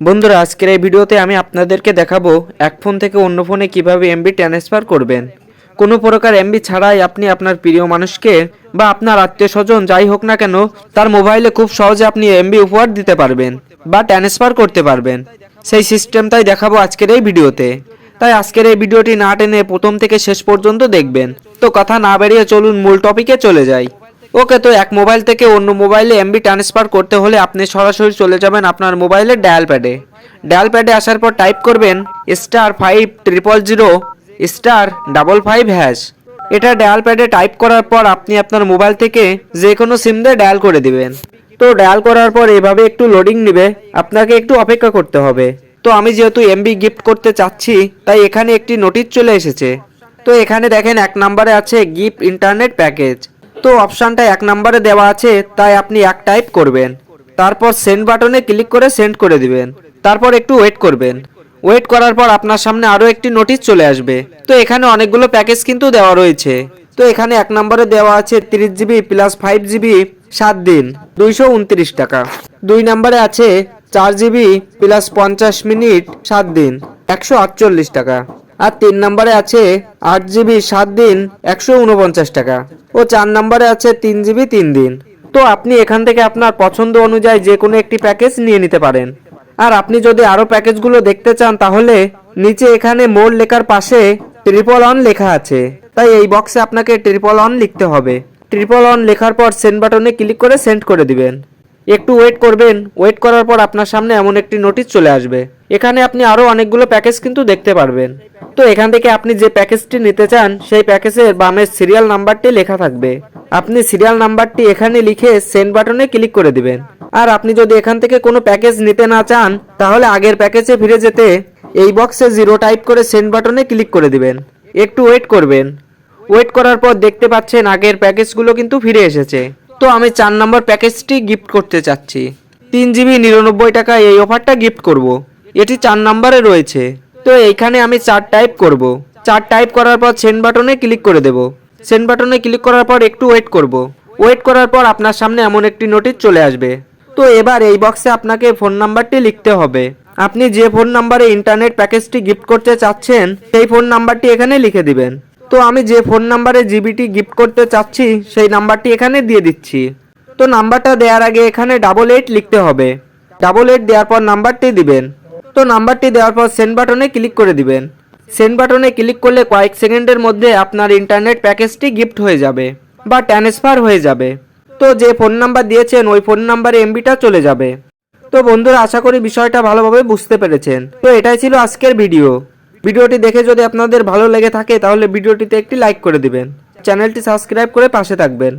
বন্ধুরা, আজকের এই ভিডিওতে আমি আপনাদেরকে দেখাবো এক ফোন থেকে অন্য ফোনে কীভাবে এমবি ট্রান্সফার করবেন। কোনো প্রকার এমবি ছাড়াই আপনি আপনার প্রিয় মানুষকে বা আপনার আত্মীয় স্বজন যাই হোক না কেন, তার মোবাইলে খুব সহজে আপনি এমবি উপহার দিতে পারবেন বা ট্রান্সফার করতে পারবেন। সেই সিস্টেমটাই দেখাবো আজকের এই ভিডিওতে। তাই আজকের এই ভিডিওটি না টেনে প্রথম থেকে শেষ পর্যন্ত দেখবেন। তো কথা না বেরিয়ে চলুন, মূল টপিকে চলে যাই। ওকে, তো এক মোবাইল থেকে অন্য মোবাইলে এমবি ট্রান্সফার করতে হলে আপনি সরাসরি চলে যাবেন আপনার মোবাইলের ডায়াল প্যাডে ডায়াল প্যাডে আসার পর টাইপ করবেন star five triple zero star double five hash এটা ডায়াল প্যাডে টাইপ করার পর আপনি আপনার মোবাইল থেকে যে কোনো সিম দিয়ে ডায়াল করে দিবেন। তো ডায়াল করার পর এভাবে একটু লোডিং নেবে, আপনাকে একটু অপেক্ষা করতে হবে। তো আমি যেহেতু এমবি গিফট করতে চাচ্ছি, তাই এখানে একটি নোটিশ চলে এসেছে। তো এখানে দেখেন এক নম্বরে আছে গিফট ইন্টারনেট প্যাকেজ তো অপশানটা এক নম্বরে দেওয়া আছে, তাই আপনি এক টাইপ করবেন। তারপর সেন্ড বাটনে ক্লিক করে সেন্ড করে দিবেন। তারপর একটু ওয়েট করবেন। ওয়েট করার পর আপনার সামনে আরও একটি নোটিশ চলে আসবে। তো এখানে অনেকগুলো প্যাকেজ কিন্তু দেওয়া রয়েছে। তো এখানে এক নম্বরে দেওয়া আছে তিরিশ জিবি প্লাস ফাইভ জিবি সাত দিন, দুইশো উনত্রিশ টাকা। দুই নম্বরে আছে চার জিবি প্লাস পঞ্চাশ মিনিট সাত দিন, একশো আটচল্লিশ টাকা। আর তিন নম্বরে আছে আট জিবি সাত দিন একশো উনপঞ্চাশ টাকা। ও চার নম্বরে আছে তিন জিবি তিন দিন। তো আপনি এখান থেকে আপনার পছন্দ অনুযায়ী যে কোনো একটি প্যাকেজ নিয়ে নিতে পারেন। আর আপনি যদি আরও প্যাকেজগুলো দেখতে চান, তাহলে নিচে এখানে মোর লেখার পাশে ট্রিপল অন লেখা আছে। তাই এই বক্সে আপনাকে ট্রিপল অন লিখতে হবে। ট্রিপল অন লেখার পর সেন্ড বাটনে ক্লিক করে সেন্ড করে দিবেন। একটু ওয়েট করবেন। ওয়েট করার পর আপনার সামনে এমন একটি নোটিশ চলে আসবে। এখানে আপনি আরও অনেকগুলো প্যাকেজ কিন্তু দেখতে পারবেন। তো এখান থেকে আপনি যে প্যাকেজটি নিতে চান, সেই প্যাকেজের বামের সিরিয়াল নাম্বারটি লেখা থাকবে। আপনি সিরিয়াল নাম্বারটি এখানে লিখে সেন্ড বাটনে ক্লিক করে দিবেন। আর আপনি যদি এখান থেকে কোনো প্যাকেজ নিতে না চান, তাহলে আগের প্যাকেজে ফিরে যেতে এই বক্সে জিরো টাইপ করে সেন্ড বাটনে ক্লিক করে দিবেন। একটু ওয়েট করবেন। ওয়েট করার পর দেখতে পাচ্ছেন আগের প্যাকেজগুলো কিন্তু ফিরে এসেছে। তো আমি চার নম্বর প্যাকেজটি গিফট করতে চাচ্ছি তিন জিবি নিরানব্বই টাকা এই অফারটা গিফট করব। এটি চার নম্বরে রয়েছে তো এইখানে আমি চার টাইপ করব। চার টাইপ করার পর সেন্ড বাটনে ক্লিক করে দেব সেন্ড বাটনে ক্লিক করার পর একটু ওয়েট করব। ওয়েট করার পর আপনার সামনে এমন একটি নোটিশ চলে আসবে তো এবার এই বক্সে আপনাকে ফোন নাম্বারটি লিখতে হবে আপনি যে ফোন নাম্বারে ইন্টারনেট প্যাকেজটি গিফট করতে চাচ্ছেন, সেই ফোন নাম্বারটি এখানে লিখে দিবেন তো আমি যে ফোন নাম্বারে জিবিটি গিফট করতে চাচ্ছি, সেই নাম্বারটি এখানে দিয়ে দিচ্ছি। তো নাম্বারটা দেওয়ার আগে এখানে ডাবল এইট লিখতে হবে। ডাবল এইট দেওয়ার পর নাম্বারটি দিবেন। তো নাম্বারটি দেওয়ার পর সেন্ড বাটনে ক্লিক করে দিবেন। সেন্ড বাটনে ক্লিক করলে কয়েক সেকেন্ডের মধ্যে আপনার ইন্টারনেট প্যাকেজটি গিফট হয়ে যাবে বা ট্রান্সফার হয়ে যাবে। তো যে ফোন নাম্বার দিয়েছেন, ওই ফোন নাম্বারে এমবিটা চলে যাবে। তো বন্ধুরা, আশা করি বিষয়টা ভালোভাবে বুঝতে পেরেছেন। তো এটাই ছিল আজকের ভিডিও ভিডিওটি দেখে যদি আপনাদের ভালো লেগে থাকে, তাহলে ভিডিওটিতে একটি লাইক করে দিবেন। চ্যানেলটি সাবস্ক্রাইব করে পাশে থাকবেন।